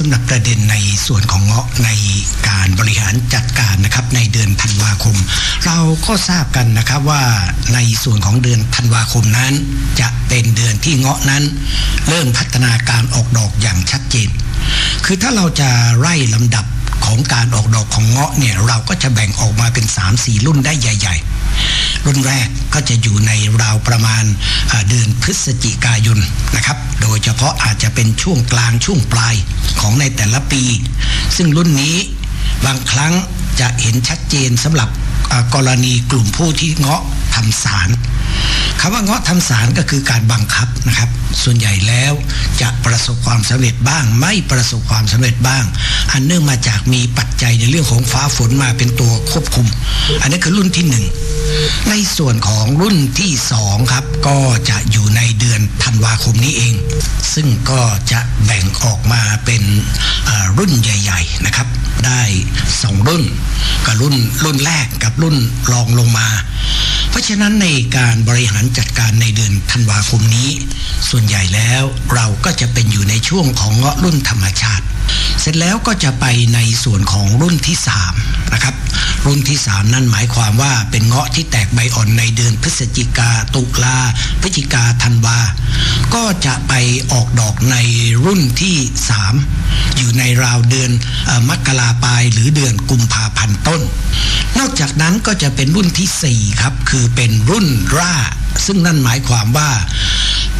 สำหรับประเด็นในส่วนของเงาะในการบริหารจัดการนะครับในเดือนธันวาคม เราก็ทราบกันนะครับว่าในส่วนของเดือนธันวาคมนั้น จะเป็นเดือนที่เงาะนั้น เริ่มพัฒนาการออกดอกอย่างชัดเจน คือถ้าเราจะไล่ลำดับของการออกดอกของเงาะเนี่ยเราก็จะแบ่งออกมาเป็น 3-4 รุ่นได้ใหญ่ ๆ รุ่นแรกก็จะอยู่ในราวประมาณเดือนพฤศจิกายนนะครับ โดยเฉพาะอาจจะเป็นช่วงกลางช่วงปลายของในแต่ละปี ซึ่งรุ่นนี้บางครั้งจะเห็นชัดเจนสำหรับกรณีกลุ่มผู้ที่เงาะทำสาร คำว่าเงาะทำสารก็คือการบังคับนะครับ ส่วนใหญ่แล้วจะประสบความสำเร็จบ้าง ไม่ประสบความสำเร็จบ้าง อันเนื่องมาจากมีปัจจัยในเรื่องของฟ้าฝนมาเป็นตัวควบคุม อันนี้คือรุ่นที่หนึ่งในส่วนของรุ่นที่สองครับ ก็จะอยู่ในเดือนธันวาคมนี้เอง ซึ่งก็จะแบ่งออกมาเป็นรุ่นใหญ่ ๆนะครับ ได้สองรุ่นกับรุ่นรุ่นแรกกับรุ่นรองลงมา ราะฉะนั้นในการบริหารจัดการในเดือนธันวาคมนี้ ส่วนใหญ่แล้วเราก็จะเป็นอยู่ในช่วงของเงาะรุ่นธรรมชาติ เสร็จแล้วก็จะไปในส่วนของรุ่นที่3นะครับ รุ่นที่ 3 นั่นหมายความว่าเป็นเงาะที่แตกใบอ่อนในเดือนพฤศจิกาตุลาพฤศจิกาธันวา ก็จะไปออกดอกในรุ่นที่ 3 อยู่ในราวเดือนมกราปลายหรือเดือนกุมภาพันธ์ต้น นอกจากนั้นก็จะเป็นรุ่นที่ 4 ครับ คือเป็นรุ่นร่า ซึ่งนั่นหมายความว่า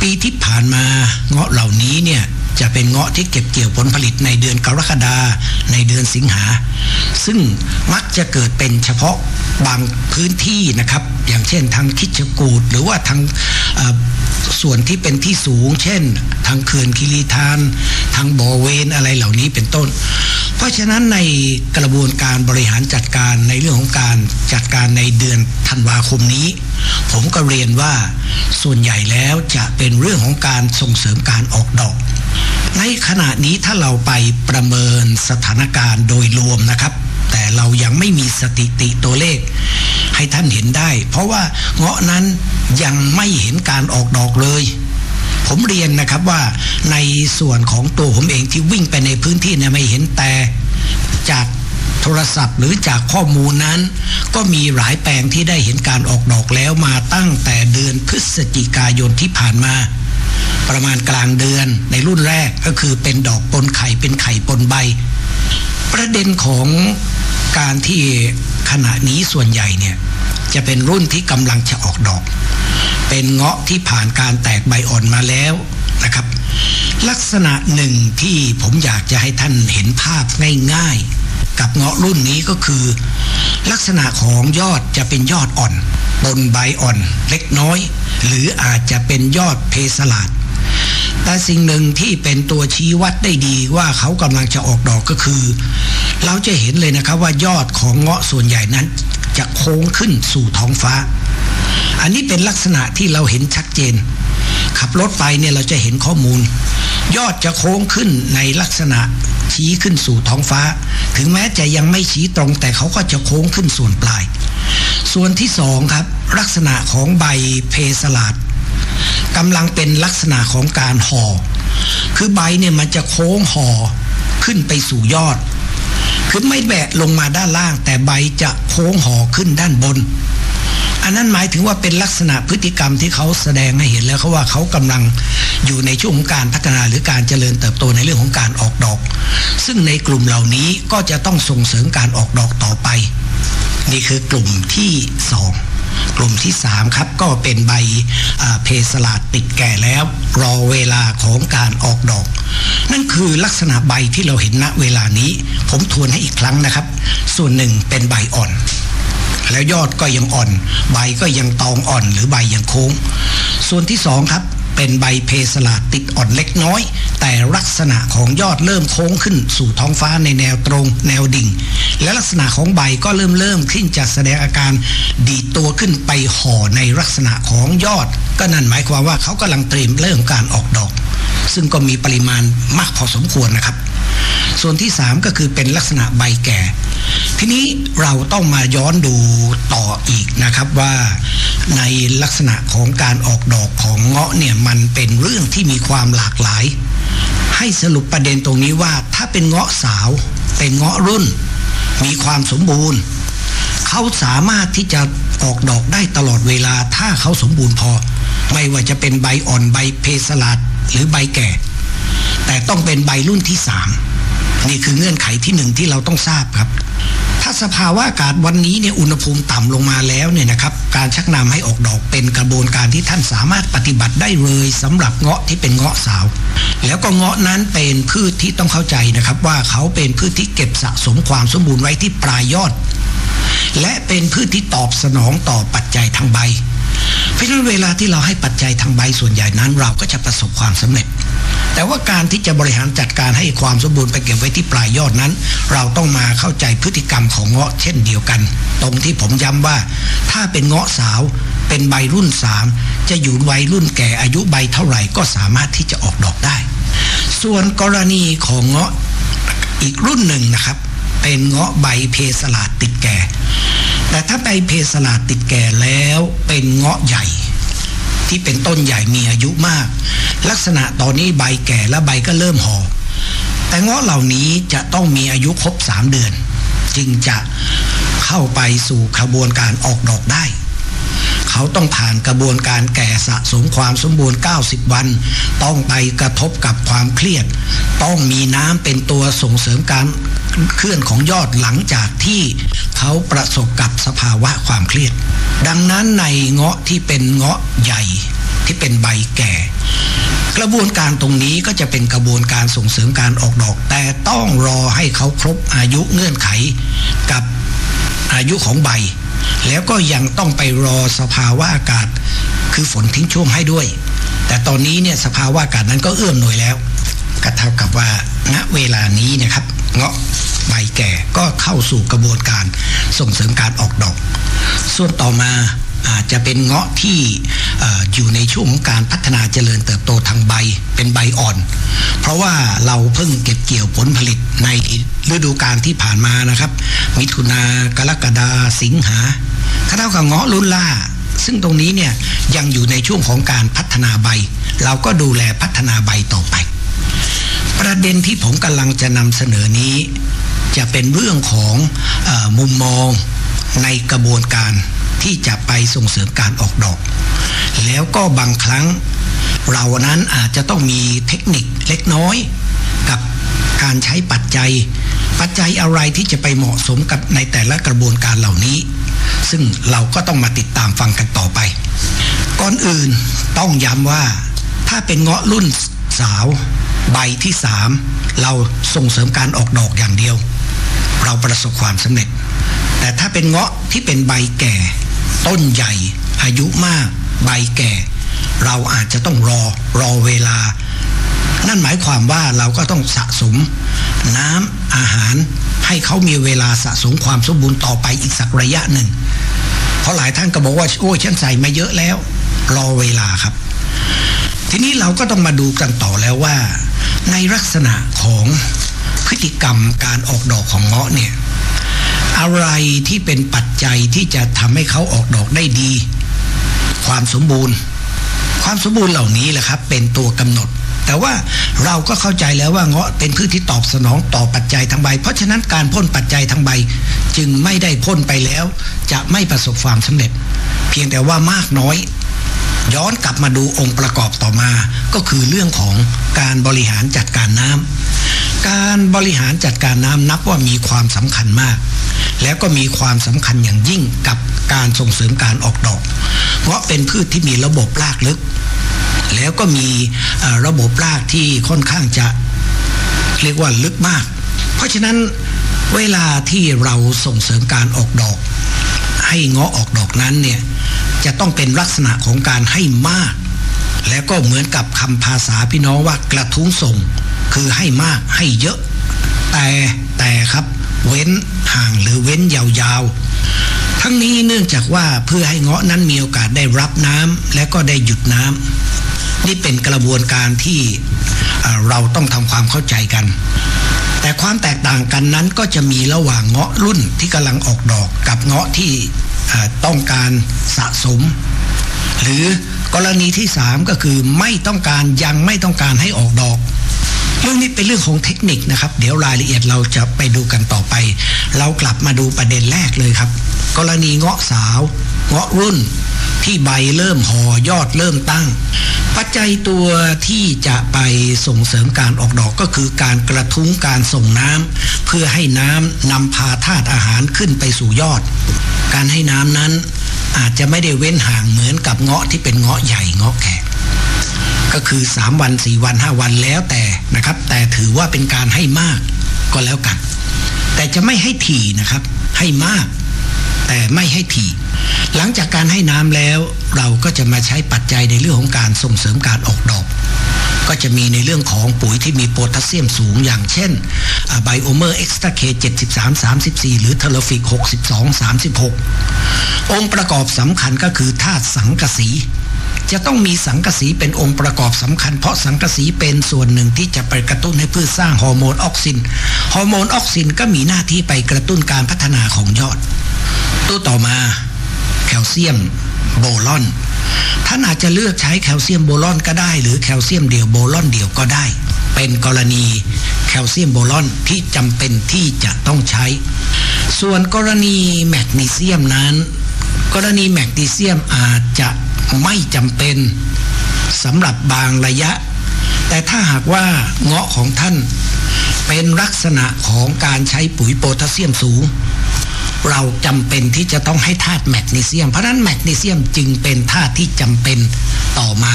ปีที่ผ่านมาเงาะเหล่านี้เนี่ย จะเป็นเงาะที่เก็บเกี่ยวผลผลิตในเดือนกรกฎาในเดือนสิงหา ซึ่งมักจะเกิดเป็นเฉพาะบางพื้นที่นะครับ อย่างเช่นทางคิชกูดหรือว่าทางส่วนที่เป็นที่สูง เช่น ทางเขื่อนคิริทาน ทางบอเวนอะไรเหล่านี้เป็นต้น เพราะฉะนั้นในกระบวนการบริหารจัดการในเรื่องของการจัดการในเดือนธันวาคมนี้ ผมก็เรียนว่าส่วนใหญ่แล้วจะเป็นเรื่องของการส่งเสริมการออกดอก ในขณะนี้ถ้าเราไปประเมินสถานการณ์โดยรวมนะครับ แต่เรายังไม่มีสถิติตัวเลข ให้ท่านเห็นได้ เพราะว่าเงาะนั้นยังไม่เห็นการออกดอกเลย ผมเรียนนะครับว่าในส่วนของตัวผมเองที่วิ่งไปในพื้นที่เนี่ยไม่เห็นแต่จากโทรศัพท์หรือจากข้อมูลนั้น ก็มีหลายแปลงที่ได้เห็นการออกดอกแล้วมาตั้งแต่เดือนพฤศจิกายนที่ผ่านมา ประมาณกลางเดือนในรุ่นแรกก็คือเป็นดอกปนไข่เป็นไข่ปนใบ ประเด็นของการที่ขณะนี้ส่วนใหญ่เนี่ยจะเป็นรุ่นที่กำลังจะออกดอก เป็นเงาะที่ผ่านการแตกใบอ่อนมาแล้วนะครับ ลักษณะหนึ่งที่ผมอยากจะให้ท่านเห็นภาพง่ายๆ กับเงาะรุ่นนี้ก็คือ ลักษณะของยอดจะเป็นยอดอ่อนบนใบอ่อนเล็กน้อย หรืออาจจะเป็นยอดเพสลาด แต่สิ่งหนึ่งที่เป็นตัวชี้วัดได้ดีว่าเขากำลังจะออกดอกก็คือ เราจะเห็นเลยนะครับว่ายอดของเงาะส่วนใหญ่นั้น จะโค้งขึ้นสู่ท้องฟ้า อันนี้เป็นลักษณะที่เราเห็นชัดเจน ขับรถไปเนี่ยเราจะเห็นข้อมูล ยอดจะโค้งขึ้นในลักษณะชี้ขึ้นสู่ท้องฟ้า ถึงแม้จะยังไม่ชี้ตรงแต่เขาก็จะโค้งขึ้นส่วนปลาย ส่วนที่สองครับ ลักษณะของใบเพสลาด กำลังเป็นลักษณะของการห่อคือใบเนี่ยมันจะโค้งห่อขึ้นไปสู่ยอด คือไม่แบะลงมาด้านล่าง แต่ใบจะโค้งห่อขึ้นด้านบน อันนั้นหมายถึงว่าเป็นลักษณะพฤติกรรมที่เขาแสดงให้เห็นแล้วเขาว่าเขากำลังอยู่ในช่วงของการพัฒนาหรือการเจริญเติบโตในเรื่องของการออกดอก ซึ่งในกลุ่มเหล่านี้ก็จะต้องส่งเสริมการออกดอกต่อไป นี่คือกลุ่มที่สอง กลุ่มที่ 3 ครับก็เป็นใบเพสลาดติดแก่แล้ว รอเวลาของการออกดอก นั่นคือลักษณะใบที่เราเห็นณเวลานี้ ผมทวนให้อีกครั้งนะครับ ส่วนหนึ่งเป็นใบอ่อน แล้วยอดก็ยังอ่อน ใบก็ยังตองอ่อนหรือใบยังโค้ง ส่วนที่สองครับ เป็นใบเพสลาดติดอ่อนเล็กน้อย แต่ลักษณะของยอดเริ่มโค้งขึ้นสู่ท้องฟ้าในแนวตรงแนวดิ่ง และลักษณะของใบก็เริ่มเริ่มขึ้นจะแสดงอาการดีตัวขึ้นไปห่อในลักษณะของยอด ก็นั่นหมายความว่าเขากำลังเตรียมเริ่มการออกดอก ซึ่งก็มีปริมาณมากพอสมควรนะครับ ส่วนที่ 3 ก็คือเป็นลักษณะใบแก่ ทีนี้เราต้องมาย้อนดูต่ออีกนะครับว่าในลักษณะของการออกดอกของเงาะเนี่ยมันเป็นเรื่องที่มีความหลากหลาย ให้สรุปประเด็นตรงนี้ว่าถ้าเป็นเงาะสาว เป็นเงาะรุ่น มีความสมบูรณ์ เขาสามารถที่จะออกดอกได้ตลอดเวลาถ้าเขาสมบูรณ์พอ ไม่ว่าจะเป็นใบอ่อนใบเพสลัดหรือใบแก่ แต่ต้องเป็นใบรุ่นที่สามนี่คือเงื่อนไขที่หนึ่งที่เราต้องทราบครับ ถ้าสภาวะอากาศวันนี้เนี่ยอุณหภูมิต่ำลงมาแล้วเนี่ยนะครับการชักนำให้ออกดอกเป็นกระบวนการที่ท่านสามารถปฏิบัติได้เลยสำหรับเงาะที่เป็นเงาะสาว แล้วก็เงาะนั้นเป็นพืชที่ต้องเข้าใจนะครับว่าเขาเป็นพืชที่เก็บสะสมความสมบูรณ์ไว้ที่ปลายยอด และเป็นพืชที่ตอบสนองต่อปัจจัยทางใบ เพราะฉะนั้นเวลาที่เราให้ปัจจัยทางใบส่วนใหญ่นั้น เราก็จะประสบความสำเร็จ แต่ว่าการที่จะบริหารจัดการให้ความสมบูรณ์ไปเก็บไว้ที่ปลายยอดนั้น เราต้องมาเข้าใจพฤติกรรมของเงาะเช่นเดียวกัน ตรงที่ผมย้ำว่า ถ้าเป็นเงาะสาวเป็นใบรุ่นสามจะอยู่วัยรุ่นแก่อายุใบเท่าไหร่ก็สามารถที่จะออกดอกได้ ส่วนกรณีของเงาะอีกรุ่นหนึ่งนะครับ เป็นเงาะใบเพสลาดติดแก่ แต่ถ้าใบเพสลาดติดแก่แล้วเป็นเงาะใหญ่ ที่เป็นต้นใหญ่มีอายุมาก ลักษณะตอนนี้ใบแก่และใบก็เริ่มหอ่อแต่เงาะเหล่านี้จะต้องมีอายุครบสามเดือน จึงจะเข้าไปสู่ขบวนการออกดอกได้ เขาต้องผ่านกระบวนการแก่สะสมความสมบูรณ์ 90 วัน ต้องไปกระทบกับความเครียด ต้องมีน้ำเป็นตัวส่งเสริมการเคลื่อนของยอดหลังจากที่เขาประสบกับสภาวะความเครียด ดังนั้นในเงาะที่เป็นเงาะใหญ่ที่เป็นใบแก่ กระบวนการตรงนี้ก็จะเป็นกระบวนการส่งเสริมการออกดอก แต่ต้องรอให้เขาครบอายุเงื่อนไขกับอายุของใบ แล้วก็ยังต้องไปรอสภาวะอากาศ คือฝนทิ้งช่วงให้ด้วย แต่ตอนนี้เนี่ยสภาวะอากาศนั้นก็เอื้อมหน่วยแล้วก็เท่ากับว่าณเวลานี้นะครับ เงาะใบแก่ก็เข้าสู่กระบวนการส่งเสริมการออกดอก ส่วนต่อมา อาจจะเป็นเงาะที่อยู่ในช่วงของการพัฒนาเจริญเติบโตทางใบเป็นใบอ่อน เพราะว่าเราเพิ่งเก็บเกี่ยวผลผลิตในฤดูกาลที่ผ่านมานะครับ มิถุนากรกฎาสิงหาถ้าเท่ากับเงาะรุ่นล่า ซึ่งตรงนี้เนี่ยยังอยู่ในช่วงของการพัฒนาใบ เราก็ดูแลพัฒนาใบต่อไป ประเด็นที่ผมกำลังจะนำเสนอนี้ จะเป็นเรื่องของอมุมมองในกระบวนการ ที่จะไปส่งเสริมการออกดอก แล้วก็บางครั้งเรานั้นอาจจะต้องมีเทคนิคเล็กน้อย กับการใช้ปัจจัย ปัจจัยอะไรที่จะไปเหมาะสมกับในแต่ละกระบวนการเหล่านี้ ซึ่งเราก็ต้องมาติดตามฟังกันต่อไป ก่อนอื่นต้องย้ำว่า ถ้าเป็นเงาะรุ่นสาวใบที่สามเราส่งเสริมการออกดอกอย่างเดียว เราประสบความสำเร็จ แต่ถ้าเป็นเงาะที่เป็นใบแก่ ต้นใหญ่อายุมาก ใบแก่ เราอาจจะต้องรอรอเวลา นั่นหมายความว่าเราก็ต้องสะสม น้ำอาหารให้เขามีเวลาสะสมความสมบูรณ์ต่อไปอีกสักระยะหนึ่ง เพราะหลายท่านก็บอกว่าโอ้ฉันใส่มาเยอะแล้ว รอเวลาครับ ทีนี้เราก็ต้องมาดูกันต่อแล้วว่า ในลักษณะของพฤติกรรมการออกดอกของเงาะเนี่ย อะไรที่เป็นปัจจัยที่จะทำให้เขาออกดอกได้ดี ความสมบูรณ์ ความสมบูรณ์เหล่านี้แหละครับ เป็นตัวกำหนด แต่ว่าเราก็เข้าใจแล้วว่าเงาะเป็นพืชที่ตอบสนองต่อปัจจัยทางใบ เพราะฉะนั้นการพ่นปัจจัยทางใบ จึงไม่ได้พ่นไปแล้ว จะไม่ประสบความสำเร็จ เพียงแต่ว่ามากน้อยย้อนกลับมาดูองค์ประกอบต่อมา ก็คือเรื่องของการบริหารจัดการน้ำการบริหารจัดการน้ำนับว่ามีความสำคัญมาก แล้วก็มีความสำคัญอย่างยิ่งกับการส่งเสริมการออกดอก เพราะเป็นพืชที่มีระบบรากลึก แล้วก็มีระบบรากที่ค่อนข้างจะเรียกว่าลึกมาก เพราะฉะนั้นเวลาที่เราส่งเสริมการออกดอก ให้เงาะออกดอกนั้นเนี่ยจะต้องเป็นลักษณะของการให้มาก แล้วก็เหมือนกับคำภาษาพี่น้องว่ากระทุ้งส่ง คือให้มากให้เยอะ แต่แต่ครับ เว้น ห่างหรือเว้นยาวๆ ทั้งนี้เนื่องจากว่าเพื่อให้เงาะนั้นมีโอกาสได้รับน้ำและก็ได้หยุดน้ำนี่เป็นกระบวนการที่เราต้องทำความเข้าใจกัน แต่ความแตกต่างกันนั้นก็จะมีระหว่างเงาะรุ่นที่กำลังออกดอกกับเงาะที่ต้องการสะสม หรือกรณีที่สามก็คือไม่ต้องการยังไม่ต้องการให้ออกดอก รื่องนี้เป็นเรื่องของเทคนิคนะครับ เดี๋ยวรายละเอียดเราจะไปดูกันต่อไป เรากลับมาดูประเด็นแรกเลยครับ กรณีเงาะสาวเงาะรุ่นที่ใบเริ่มหอยอดเริ่มตั้ง ปัจจัยตัวที่จะไปส่งเสริมการออกดอกก็คือการกระทุ้งการส่งน้ำเพื่อให้น้ำนำพาธาตุอาหารขึ้นไปสู่ยอด การให้น้ำนั้นอาจจะไม่ได้เว้นห่างเหมือนกับเงาะที่เป็นเงาะใหญ่เงาะแขก ก็คือ 3 วัน 4 วัน 5 วันแล้วแต่นะครับ แต่ถือว่าเป็นการให้มากก็แล้วกัน แต่จะไม่ให้ถี่นะครับ ให้มาก แต่ไม่ให้ถี่ หลังจากการให้น้ำแล้วเราก็จะมาใช้ปัจจัยในเรื่องของการส่งเสริมการออกดอก ก็จะมีในเรื่องของปุ๋ยที่มีโพแทสเซียมสูงอย่างเช่นไบโอเมอร์เอ็กซ์ตราเค73 34 หรือเทเลฟิก 62 36 องค์ประกอบสำคัญก็คือธาตุสังกะสี จะต้องมีสังกะสีเป็นองค์ประกอบสำคัญ เพราะสังกะสีเป็นส่วนหนึ่งที่จะไปกระตุ้นให้พืชสร้างฮอร์โมนออกซิน ฮอร์โมนออกซินก็มีหน้าที่ไปกระตุ้นการพัฒนาของยอด ตัวต่อมา แคลเซียมโบลอน ท่านอาจจะเลือกใช้แคลเซียมโบลอนก็ได้ หรือแคลเซียมเดี่ยวโบลอนเดี่ยวก็ได้ เป็นกรณีแคลเซียมโบลอนที่จำเป็นที่จะต้องใช้ ส่วนกรณีแมกนีเซียมนั้น กรณีแมกนีเซียมอาจจะ ไม่จำเป็นสำหรับบางระยะ แต่ถ้าหากว่าเงาะของท่านเป็นลักษณะของการใช้ปุ๋ยโพแทสเซียมสูง เราจำเป็นที่จะต้องให้ธาตุแมกนีเซียม เพราะนั้นแมกนีเซียมจึงเป็นธาตุที่จำเป็นต่อมา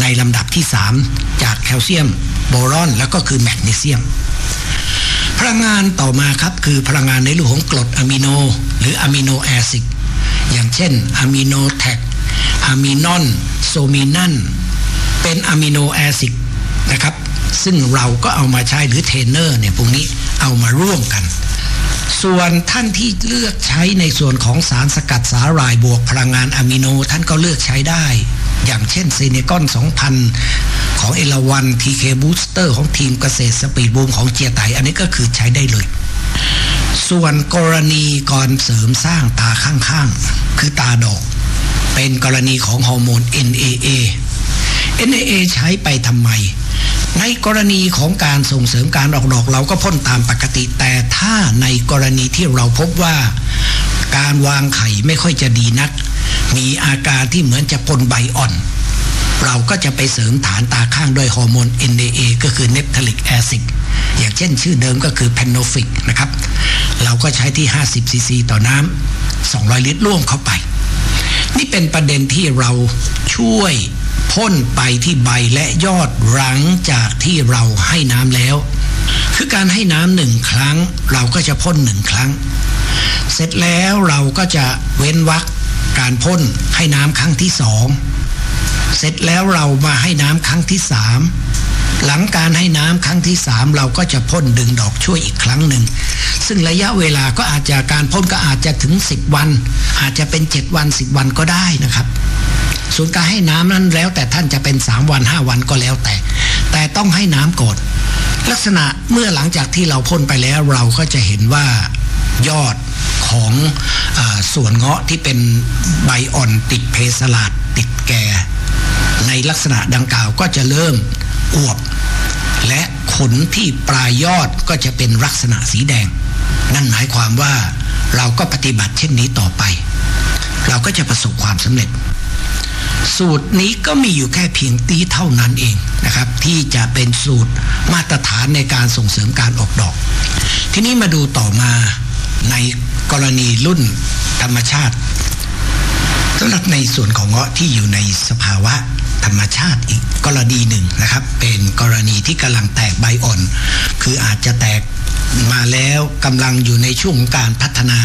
ในลำดับที่ 3 จากแคลเซียม โบรอน แล้วก็คือแมกนีเซียม พลังงานต่อมาครับคือพลังงานในรื่องของกรดอะมิโน หรืออะมิโนแอซิดอย่างเช่นอะมิโนแท็ก อะมินอนโซมินันเป็นอะมิโนแอซิดนะครับ ซึ่งเราก็เอามาใช้หรือเทรนเนอร์เนี่ยพวกนี้เอามาร่วมกัน ส่วนท่านที่เลือกใช้ในส่วนของสารสกัดสาหร่ายบวกพลังงานอะมิโนท่านก็เลือกใช้ได้ อย่างเช่นเซเนกอน 2000 ของเอลวันทีเคบูสเตอร์ของทีมเกษตรสปีดบูมของเจียไตอันนี้ก็คือใช้ได้เลยส่วนกรณีก่อนเสริมสร้างตาข้างๆ คือตาดอก เป็นกรณีของฮอร์โมน NAA NAA ใช้ไปทำไม ในกรณีของการส่งเสริมการออกดอกเราก็พ่นตามปกติ แต่ถ้าในกรณีที่เราพบว่า การวางไข่ไม่ค่อยจะดีนัก มีอาการที่เหมือนจะปนใบอ่อน เราก็จะไปเสริมฐานตาข้างด้วยฮอร์โมน NAA ก็คือเนปทลิกแอซิดอย่างเช่นชื่อเดิมก็คือเพนโนฟิกนะครับ เราก็ใช้ที่ 50ซีซีต่อน้ำ200 ลิตรร่วมเข้าไป นี่เป็นประเด็นที่เราช่วยพ่นไปที่ใบและยอดหลังจากที่เราให้น้ำแล้ว คือการให้น้ำหนึ่งครั้ง เราก็จะพ่นหนึ่งครั้ง เสร็จแล้วเราก็จะเว้นวักการพ่นให้น้ำครั้งที่สองเสร็จแล้วเรามาให้น้ำครั้งที่สามหลังการให้น้ำครั้งที่สามเราก็จะพ่นดึงดอกช่วยอีกครั้งหนึ่ง ซึ่งระยะเวลาก็อาจจะการพ่นก็อาจจะถึง 10 วัน อาจจะเป็น 7 วัน 10 วันก็ได้นะครับ ส่วนการให้น้ำนั้นแล้ว แต่ท่านจะเป็น 3 วัน 5 วันก็แล้วแต่ แต่ต้องให้น้ำก่อนลักษณะเมื่อหลังจากที่เราพ่นไปแล้วเราก็จะเห็นว่ายอดของอส่วนเงาะที่เป็นใบอ่อนติดเพสลาดติดแก่ ในลักษณะดังกล่าวก็จะเริ่มอวบและ ขนที่ปลายยอดก็จะเป็นลักษณะสีแดง นั่นหมายความว่าเราก็ปฏิบัติเช่นนี้ต่อไป เราก็จะประสบความสำเร็จ สูตรนี้ก็มีอยู่แค่เพียงตีเท่านั้นเองนะครับ ที่จะเป็นสูตรมาตรฐานในการส่งเสริมการออกดอก ทีนี้มาดูต่อมาในกรณีรุ่นธรรมชาติสำหรับในส่วนของเงาะที่อยู่ในสภาวะ ธรรมชาติอีกกรณีหนึ่งนะครับ เป็นกรณีที่กำลังแตกใบอ่อน คืออาจจะแตกมาแล้วกำลังอยู่ในช่วงการพัฒนา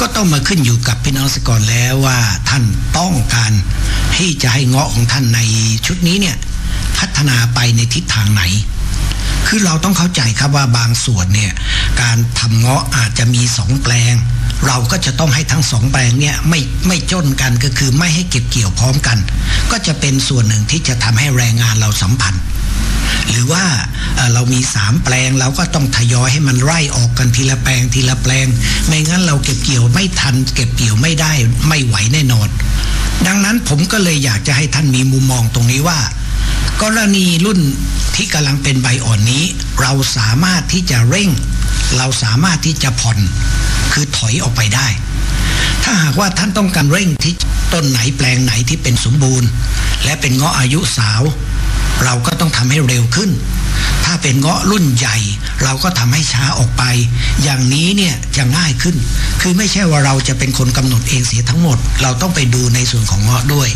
ก็ต้องมาขึ้นอยู่กับพี่น้องสกรแล้วว่าท่านต้องการที่จะให้เงาะของท่านในชุดนี้เนี่ยพัฒนาไปในทิศทางไหน คือเราต้องเข้าใจครับว่าบางส่วนเนี่ยการทำเงาะอาจจะมีสองแปลง เราก็จะต้องให้ทั้งสองแปลงเนี่ยไม่ไม่จนกันก็คือไม่ให้เก็บเกี่ยวพร้อมกัน ก็จะเป็นส่วนหนึ่งที่จะทำให้แรงงานเราสัมพันธ์หรือว่าเรามีสามแปลงเราก็ต้องทยอยให้มันไล่ออกกันทีละแปลงทีละแปลง ไม่งั้นเราเก็บเกี่ยวไม่ทัน เก็บเกี่ยวไม่ได้ไม่ไหวแน่นอน ดังนั้นผมก็เลยอยากจะให้ท่านมีมุมมองตรงนี้ว่า กรณีรุ่นที่กำลังเป็นใบอ่อนนี้ เราสามารถที่จะเร่ง เราสามารถที่จะผ่อนคือถอยออกไปได้ ถ้าหากว่าท่านต้องการเร่งที่ต้นไหนแปลงไหนที่เป็นสมบูรณ์ และเป็นเงาะอายุสาว เราก็ต้องทำให้เร็วขึ้น ถ้าเป็นเงาะรุ่นใหญ่ เราก็ทำให้ช้าออกไป อย่างนี้เนี่ยจะง่ายขึ้น คือไม่ใช่ว่าเราจะเป็นคนกำหนดเองเสียทั้งหมด เราต้องไปดูในส่วนของเงาะด้วย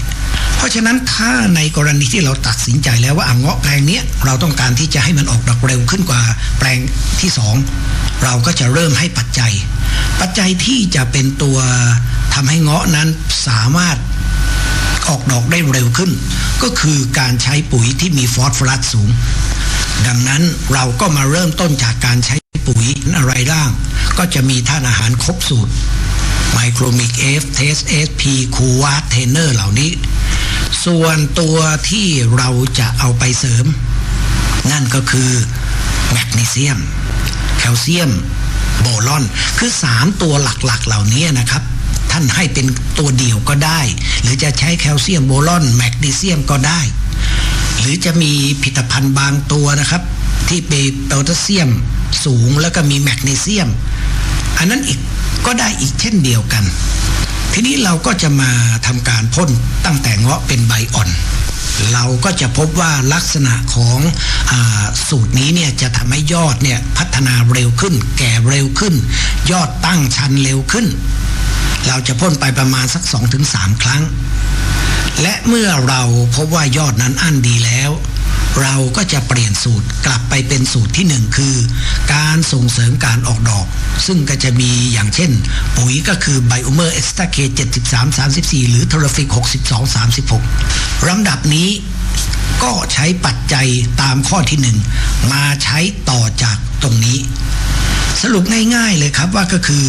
เพราะฉะนั้นถ้าในกรณีที่เราตัดสินใจแล้วว่าอะเงาะแปลงนี้เราต้องการที่จะให้มันออกดอกเร็วขึ้นกว่าแปลงที่สองเราก็จะเริ่มให้ปัจจัย ปัจจัยที่จะเป็นตัวทำให้เงาะนั้นสามารถออกดอกได้เร็วขึ้น ก็คือการใช้ปุ๋ยที่มีฟอสฟอรัสสูง ดังนั้นเราก็มาเริ่มต้นจากการใช้ปุ๋ยอะไรร่าง ก็จะมีท่านอาหารครบสูตรไมโครมิกเอฟเทสเอสพีคูวาเทนเนอร์เหล่านี้ ส่วนตัวที่เราจะเอาไปเสริม นั่นก็คือแมกนีเซียม แคลเซียม โบลอน คือสามตัวหลักๆ เหล่านี้นะครับ ท่านให้เป็นตัวเดียวก็ได้ หรือจะใช้แคลเซียมโบลอน แมกนีเซียมก็ได้ หรือจะมีผลิตภัณฑ์บางตัวนะครับ ที่เป็นโพแทสเซียมสูงแล้วก็มีแมกนีเซียม อันนั้นอีกก็ได้อีกเช่นเดียวกัน ทีนี้เราก็จะมาทำการพ่นตั้งแต่เงาะเป็นใบอ่อนเราก็จะพบว่าลักษณะของอสูตรนี้เนี่ยจะทำให้ยอดเนี่ยพัฒนาเร็วขึ้น แก่เร็วขึ้น ยอดตั้งชันเร็วขึ้น เราจะพ่นไปประมาณสัก 2-3 ครั้ง และเมื่อเราพบว่ายอดนั้นอั้นดีแล้ว เราก็จะเปลี่ยนสูตรกลับไปเป็นสูตรที่หนึ่งคือ การส่งเสริมการออกดอก ซึ่งก็จะมีอย่างเช่น ปุ๋ยก็คือไบโอเมอร์เอ็กซ์ตาเค73 34 หรือทรฟิก 62 36ลำดับนี้ก็ใช้ปัจจัยตามข้อที่หนึ่งมาใช้ต่อจากตรงนี้ สรุปง่ายๆเลยครับว่าก็คือ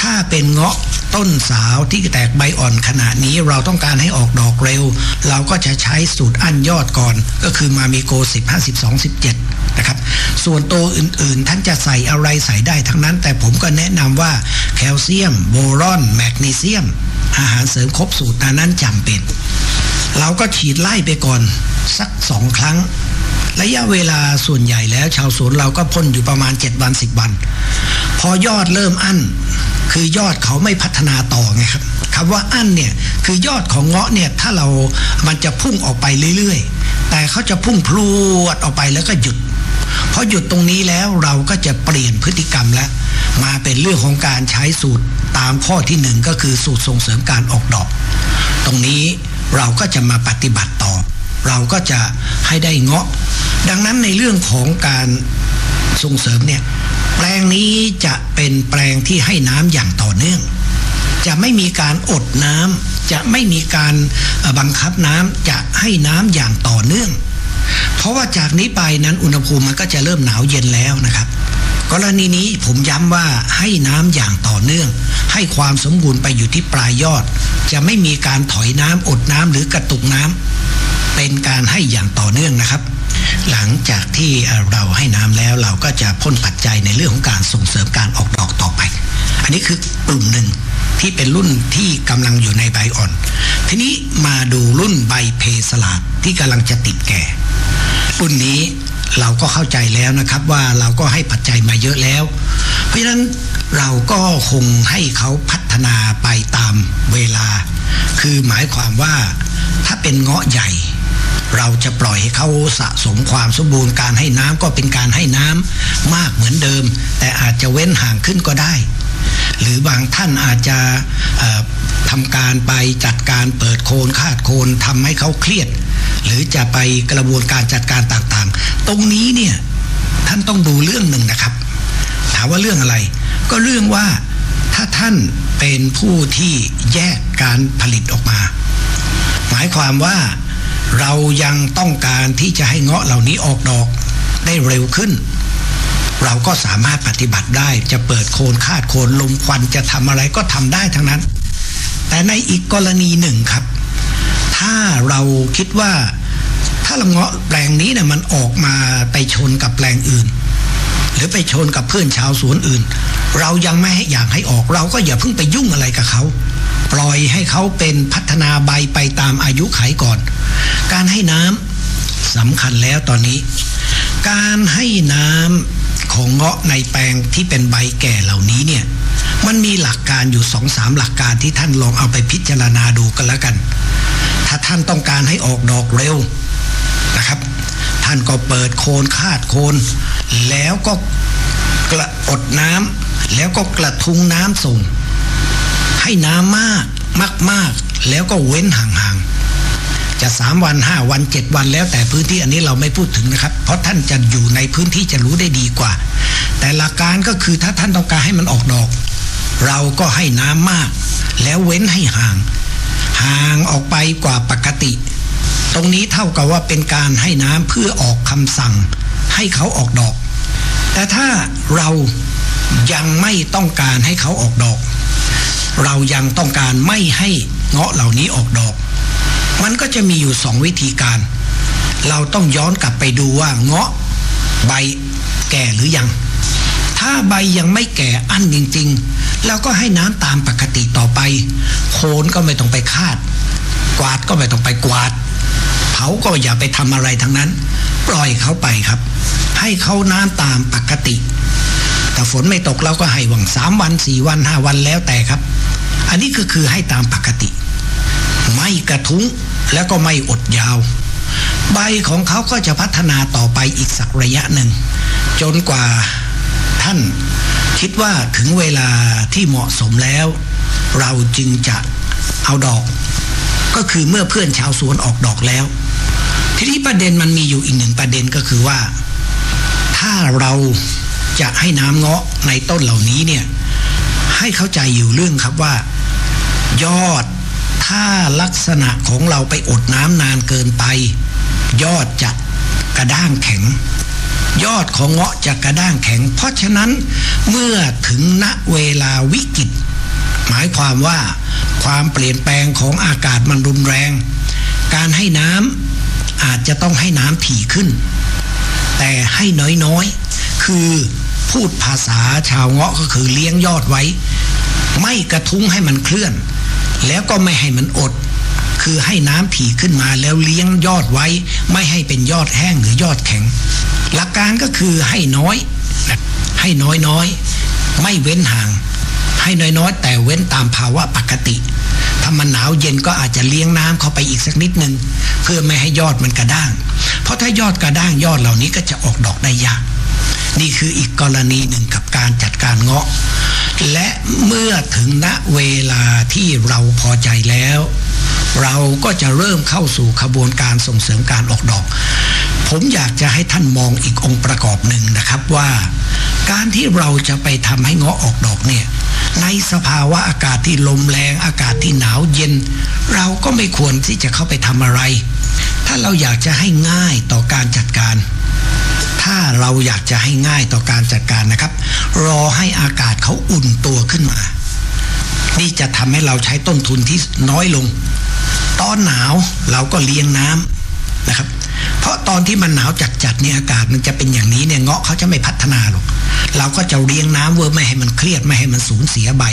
ถ้าเป็นเงาะ ต้นสาวที่แตกใบอ่อนขนาดนี้เราต้องการให้ออกดอกเร็ว เราก็จะใช้สูตรอั้นยอดก่อน ก็คือมามีโก10 52 17นะครับส่วนตัวอื่นๆ ท่านจะใส่อะไรใส่ได้ทั้งนั้น แต่ผมก็แนะนำว่าแคลเซียม โบรอน แมกนีเซียม อาหารเสริมครบสูตรนั้นจำเป็น เราก็ฉีดไล่ไปก่อนสักสองครั้ง ระยะเวลาส่วนใหญ่แล้วชาวสวนเราก็พ่นอยู่ประมาณ 7 วัน 10 วัน พอยอดเริ่มอั้น คือยอดเขาไม่พัฒนาต่อไงครับคำว่าอั้นเนี่ยคือยอดของเงาะเนี่ยถ้าเรา มันจะพุ่งออกไปเรื่อยๆ แต่เขาจะพุ่งพรวดออกไปแล้วก็หยุดพอหยุดตรงนี้แล้วเราก็จะเปลี่ยนพฤติกรรมแล้ว มาเป็นเรื่องของการใช้สูตรตามข้อที่หนึ่งก็คือสูตรส่งเสริมการออกดอก ตรงนี้เราก็จะมาปฏิบัติต่อ เราก็จะให้ได้เงาะ ดังนั้นในเรื่องของการส่งเสริมเนี่ยแปลงนี้จะเป็นแปลงที่ให้น้ำอย่างต่อเนื่อง จะไม่มีการอดน้ำจะไม่มีการบังคับน้ำจะให้น้ำอย่างต่อเนื่อง เพราะว่าจากนี้ไปนั้นอุณหภูมิมันก็จะเริ่มหนาวเย็นแล้วนะครับ กรณีนี้ผมย้ำว่าให้น้ำอย่างต่อเนื่อง ให้ความสมบูรณ์ไปอยู่ที่ปลายยอด จะไม่มีการถอยน้ำอดน้ำหรือกระตุกน้ำเป็นการให้อย่างต่อเนื่องนะครับ หลังจากที่เราให้น้ำแล้วเราก็จะพ่นปัจจัยในเรื่องของการส่งเสริมการออกดอกต่อไป อันนี้คือกลุ่มหนึ่งที่เป็นรุ่นที่กำลังอยู่ในใบอ่อน ทีนี้มาดูรุ่นใบเพสลาดที่กำลังจะติดแก่ รุ่นนี้เราก็เข้าใจแล้วนะครับว่าเราก็ให้ปัจจัยมาเยอะแล้ว เพราะฉะนั้นเราก็คงให้เขาพัฒนาไปตามเวลา คือหมายความว่าถ้าเป็นเงาะใหญ่ เราจะปล่อยให้เขาสะสมความสมบูรณ์การให้น้ำก็เป็นการให้น้ำมากเหมือนเดิม แต่อาจจะเว้นห่างขึ้นก็ได้ หรือบางท่านอาจจะทำการไปจัดการเปิดโคนคาดโคนทำให้เขาเครียด หรือจะไปกระบวนการจัดการต่างๆ ตรงนี้เนี่ยท่านต้องดูเรื่องหนึ่งนะครับ ถามว่าเรื่องอะไร ก็เรื่องว่าถ้าท่านเป็นผู้ที่แยกการผลิตออกมา หมายความว่า เรายังต้องการที่จะให้เงาะเหล่านี้ออกดอกได้เร็วขึ้น เราก็สามารถปฏิบัติได้จะเปิดโคนคาดโคนลมควันจะทำอะไรก็ทำได้ทั้งนั้น แต่ในอีกกรณีหนึ่งครับ ถ้าเราคิดว่าถ้าละเงาะแปลงนี้เนี่ยมันออกมาไปชนกับแปลงอื่น หรือไปชนกับเพื่อนชาวสวนอื่น เรายังไม่อยากให้ออกเราก็อย่าเพิ่งไปยุ่งอะไรกับเขา ปล่อยให้เขาเป็นพัฒนาใบไปตามอายุไขก่อน การให้น้ำสำคัญแล้วตอนนี้ การให้น้ำของเงาะในแปลงที่เป็นใบแก่เหล่านี้เนี่ยมันมีหลักการอยู่สองสามหลักการที่ท่านลองเอาไปพิจารณาดูกันแล้วกัน ถ้าท่านต้องการให้ออกดอกเร็วนะครับ ท่านก็เปิดโคนคาดโคน แล้วก็กระอดน้ำแล้วก็กระทุงน้ำส่ง ให้น้ำมากมากๆ แล้วก็เว้นห่างๆ จะสามวันห้าวันเจ็ดวันแล้วแต่พื้นที่อันนี้เราไม่พูดถึงนะครับ เพราะท่านจะอยู่ในพื้นที่จะรู้ได้ดีกว่า แต่หลักการก็คือถ้าท่านต้องการให้มันออกดอก เราก็ให้น้ำมาก แล้วเว้นให้ห่าง ห่างออกไปกว่าปกติ ตรงนี้เท่ากับว่าเป็นการให้น้ำเพื่อออกคำสั่ง ให้เขาออกดอก แต่ถ้าเรายังไม่ต้องการให้เขาออกดอก เรายังต้องการไม่ให้เงาะเหล่านี้ออกดอก มันก็จะมีอยู่สองวิธีการ เราต้องย้อนกลับไปดูว่าเงาะใบแก่หรือยัง ถ้าใบยังไม่แก่อั้นจริงๆเราก็ให้น้ำตามปกติต่อไป โคนก็ไม่ต้องไปคาด กวาดก็ไม่ต้องไปกวาด เผาก็อย่าไปทำอะไรทั้งนั้น ปล่อยเขาไปครับ ให้เขาน้ำตามปกติแต่ฝนไม่ตกเราก็ให้หวังสามวันสี่วันห้าวันแล้วแต่ครับ อันนี้ก็คือให้ตามปกติ ไม่กระทุ้งแล้วก็ไม่อดยาว ใบของเขาก็จะพัฒนาต่อไปอีกสักระยะหนึ่ง จนกว่าท่านคิดว่าถึงเวลาที่เหมาะสมแล้ว เราจึงจะเอาดอก ก็คือเมื่อเพื่อนชาวสวนออกดอกแล้ว ทีนี้ประเด็นมันมีอยู่อีกหนึ่งประเด็นก็คือว่า ถ้าเราจะให้น้ำเงาะในต้นเหล่านี้เนี่ยให้เข้าใจอยู่เรื่องครับว่า ยอด ถ้าลักษณะของเราไปอดน้ำนานเกินไป ยอดจะกระด้างแข็ง ยอดของเงาะจะกระด้างแข็ง เพราะฉะนั้นเมื่อถึงณเวลาวิกฤต หมายความว่าความเปลี่ยนแปลงของอากาศมันรุนแรง การให้น้ำอาจจะต้องให้น้ำถี่ขึ้น แต่ให้น้อยๆ คือพูดภาษาชาวเงาะก็คือเลี้ยงยอดไว้ ไม่กระทุ้งให้มันเคลื่อน แล้วก็ไม่ให้มันอด คือให้น้ำถี่ขึ้นมาแล้วเลี้ยงยอดไว้ ไม่ให้เป็นยอดแห้งหรือยอดแข็ง หลักการก็คือให้น้อย ให้น้อยน้อยไม่เว้นห่าง ให้น้อยๆแต่เว้นตามภาวะปกติถ้ามันหนาวเย็นก็อาจจะเลี้ยงน้ำเข้าไปอีกสักนิดหนึ่งเพื่อไม่ให้ยอดมันกระด้าง เพราะถ้ายอดกระด้างยอดเหล่านี้ก็จะออกดอกได้ยาก นี่คืออีกกรณีหนึ่งกับการจัดการเงาะ และเมื่อถึงณเวลาที่เราพอใจแล้ว เราก็จะเริ่มเข้าสู่ขบวนการส่งเสริมการออกดอก ผมอยากจะให้ท่านมองอีกองค์ประกอบหนึ่งนะครับว่า การที่เราจะไปทำให้เงาะออกดอกเนี่ยในสภาวะอากาศที่ลมแรงอากาศที่หนาวเย็น เราก็ไม่ควรที่จะเข้าไปทำอะไร ถ้าเราอยากจะให้ง่ายต่อการจัดการ ถ้าเราอยากจะให้ง่ายต่อการจัดการนะครับ รอให้อากาศเขาอุ่นตัวขึ้นมา นี่จะทำให้เราใช้ต้นทุนที่น้อยลง ตอนหนาวเราก็เลี้ยงน้ำนะครับ เพราะตอนที่มันหนาวจัดๆเนี่ยอากาศมันจะเป็นอย่างนี้เนี่ยเงาะเขาจะไม่พัฒนาหรอกเราก็จะเลี้ยงน้ำเวอร์ไม่ให้มันเครียดไม่ให้มันสูญเสียใบ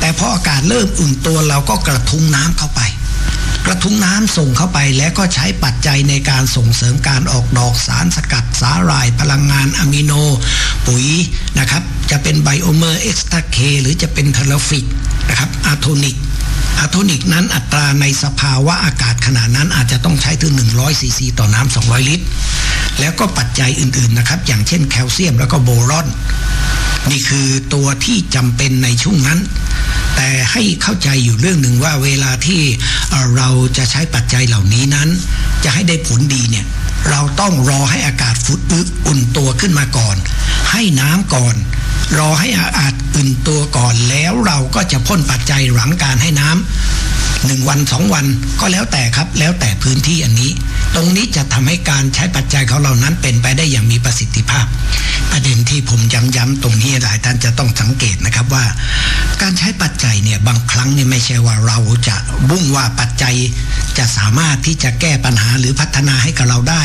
แต่พออากาศเริ่มอุ่นตัวเราก็กระทุ้งน้ำเข้าไป กระทุ้งน้ำส่งเข้าไปแล้วก็ใช้ปัจจัยในการส่งเสริมการออกดอกสารสกัดสาหร่ายพลังงานอะมิโน ปุ๋ยนะครับจะเป็นไบโอเมอร์เอ็กซ์ตาเคหรือจะเป็นเทเลฟิกนะครับอะโทนิกอะโทนิกนั้นอัตราในสภาวะอากาศขนาดนั้นอาจจะต้องใช้ถึง 100ซีซีต่อน้ำ200 ลิตร แล้วก็ปัจจัยอื่นๆนะครับ อย่างเช่นแคลเซียมแล้วก็โบรอน นี่คือตัวที่จำเป็นในช่วงนั้น แต่ให้เข้าใจอยู่เรื่องหนึ่งว่าเวลาที่เราจะใช้ปัจจัยเหล่านี้นั้น จะให้ได้ผลดีเนี่ยเราต้องรอให้อากาศฟุดอึอุ่นตัวขึ้นมาก่อน ให้น้ำก่อน รอให้อากาศอุ่นตัวก่อนแล้วเราก็จะพ่นปัจจัยหลังการให้น้ำหนึ่งวันสองวันก็แล้วแต่ครับ แล้วแต่พื้นที่อันนี้ ตรงนี้จะทำให้การใช้ปัจจัยของเรานั้นเป็นไปได้อย่างมีประสิทธิภาพ ประเด็นที่ผมย้ำๆตรงนี้หลายท่านจะต้องสังเกตนะครับว่า การใช้ปัจจัยเนี่ยบางครั้งเนี่ยไม่ใช่ว่าเราจะบุ่งว่าปัจจัยจะสามารถที่จะแก้ปัญหาหรือพัฒนาให้กับเราได้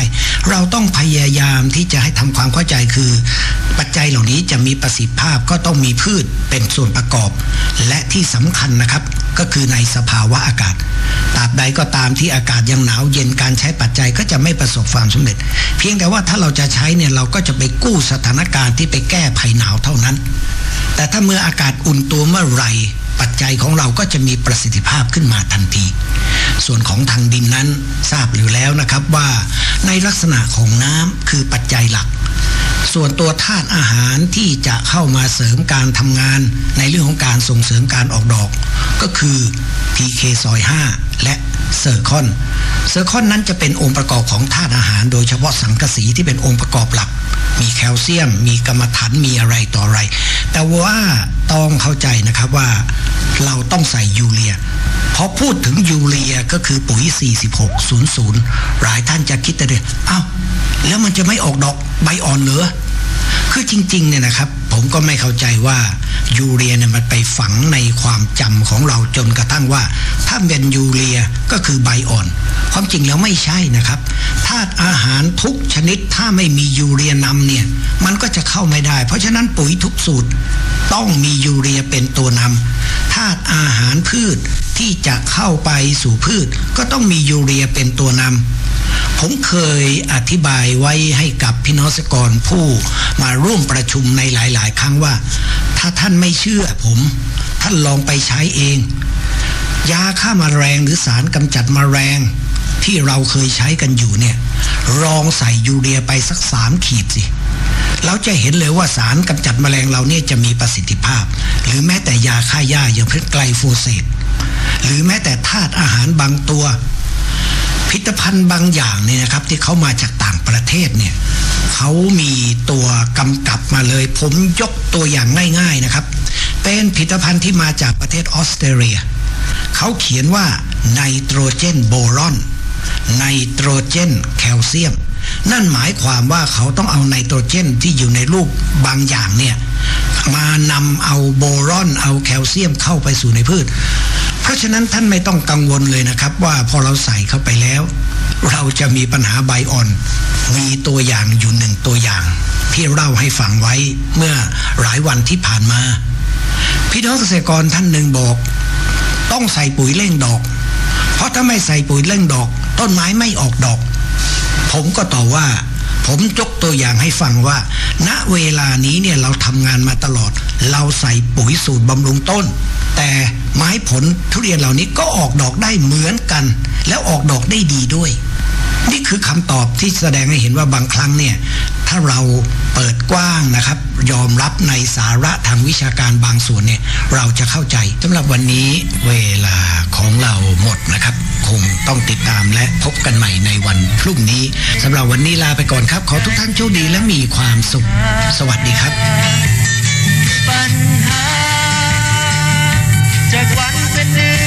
เราต้องพยายามที่จะให้ทำความเข้าใจคือ จจัยเหล่านี้จะมีประสิทธิภาพก็ต้องมีพืชเป็นส่วนประกอบ และที่สำคัญนะครับก็คือในสภาวะอากาศตราบใดก็ตามที่อากาศยังหนาวเย็นการใช้ปัจจัยก็จะไม่ประสบความสำเร็จ เพียงแต่ว่าถ้าเราจะใช้เนี่ยเราก็จะไปกู้สถานการณ์ที่ไปแก้ภัยหนาวเท่านั้น แต่ถ้าเมื่ออากาศอุ่นตัวเมื่อไหร่ปัจจัยของเราก็จะมีประสิทธิภาพขึ้นมาทันที ส่วนของทางดินนั้นทราบอยู่แล้วนะครับว่าในลักษณะของน้ำคือปัจจัยหลัก ส่วนตัวธาตุอาหารที่จะเข้ามาเสริมการทำงานในเรื่องของการส่งเสริมการออกดอก ก็คือ PK ซอย5และเซอร์คอน เซอร์คอนนั้นจะเป็นองค์ประกอบของธาตุอาหาร โดยเฉพาะสังกะสีที่เป็นองค์ประกอบหลัก มีแคลเซียม มีกรรมฐานมีอะไรต่ออะไร แต่ว่าต้องเข้าใจนะครับว่าเราต้องใส่ยูเรียพอพูดถึงยูเรีย ก็คือปุ๋ย 4600 หลายท่านจะคิดแต่เดียวอ้าวแล้วมันจะไม่ออกดอกใบอ่อนเหรอคือจริงๆเนี่ยนะครับผมก็ไม่เข้าใจว่ายูเรียเนี่ยมันไปฝังในความจำของเราจนกระทั่งว่า ถ้าเป็นยูเรียก็คือใบอ่อน ความจริงแล้วไม่ใช่นะครับธาตุอาหารทุกชนิดถ้าไม่มียูเรียนำเนี่ยมันก็จะเข้าไม่ได้ เพราะฉะนั้นปุ๋ยทุกสูตร ต้องมียูเรียเป็นตัวนำธาตุอาหารพืช ที่จะเข้าไปสู่พืช ก็ต้องมียูเรียเป็นตัวนำผมเคยอธิบายไว้ให้กับพี่น้องสกรผู้มาร่วมประชุมในหลาย ๆ ครั้งว่า ถ้าท่านไม่เชื่อผม ท่านลองไปใช้เอง ยาฆ่ามาแมลงหรือสารกำจัดมแมลงที่เราเคยใช้กันอยู่เนี่ยลองใส่ยูเรียไปสักสามขีดสิเราจะเห็นเลยว่าสารกำจัดมแมลงเราเนี่ยจะมีประสิทธิภาพ หรือแม้แต่ยาฆ่าหญ้าอย่างเพชไกลโฟเซต หรือแม้แต่ธาตุอาหารบางตัวผลิตภัณฑ์บางอย่างเนี่ยนะครับ ที่เขามาจากต่างประเทศเนี่ยเขามีตัวกำกับมาเลย ผมยกตัวอย่างง่าย ๆนะครับ เป็นผลิตภัณฑ์ที่มาจากประเทศออสเตรเลียเขาเขียนว่าไนโตรเจนโบรอนไนโตรเจนแคลเซียม นั่นหมายความว่าเขาต้องเอาไนโตรเจนที่อยู่ในรูปบางอย่างเนี่ยมานำเอาโบรอนเอาแคลเซียมเข้าไปสู่ในพืช ราะฉะนั้นท่านไม่ต้องกังวลเลยนะครับ ว่าพอเราใส่เข้าไปแล้ว เราจะมีปัญหาใบอ่อน มีตัวอย่างอยู่หนึ่งตัวอย่าง ที่เล่าให้ฟังไว้เมื่อหลายวันที่ผ่านมา พี่น้องเกษตรกรท่านหนึ่งบอก ต้องใส่ปุ๋ยเร่งดอก เพราะถ้าไม่ใส่ปุ๋ยเร่งดอก ต้นไม้ไม่ออกดอก ผมก็ตอบว่า ผมยกตัวอย่างให้ฟังว่า ณเวลานี้เนี่ยเราทำงานมาตลอด เราใส่ปุ๋ยสูตรบำรุงต้น แต่ไม้ผลทุเรียนเหล่านี้ก็ออกดอกได้เหมือนกัน แล้วออกดอกได้ดีด้วย นี่คือคำตอบที่แสดงให้เห็นว่าบางครั้งเนี่ยถ้าเราเปิดกว้างนะครับ ยอมรับในสาระทางวิชาการบางส่วนเนี่ยเราจะเข้าใจสำหรับวันนี้เวลาของเราหมดนะครับ คงต้องติดตามและพบกันใหม่ในวันพรุ่งนี้สำหรับวันนี้ลาไปก่อนครับ ขอทุกท่านโชคดีและมีความสุข สวัสดีครับ see.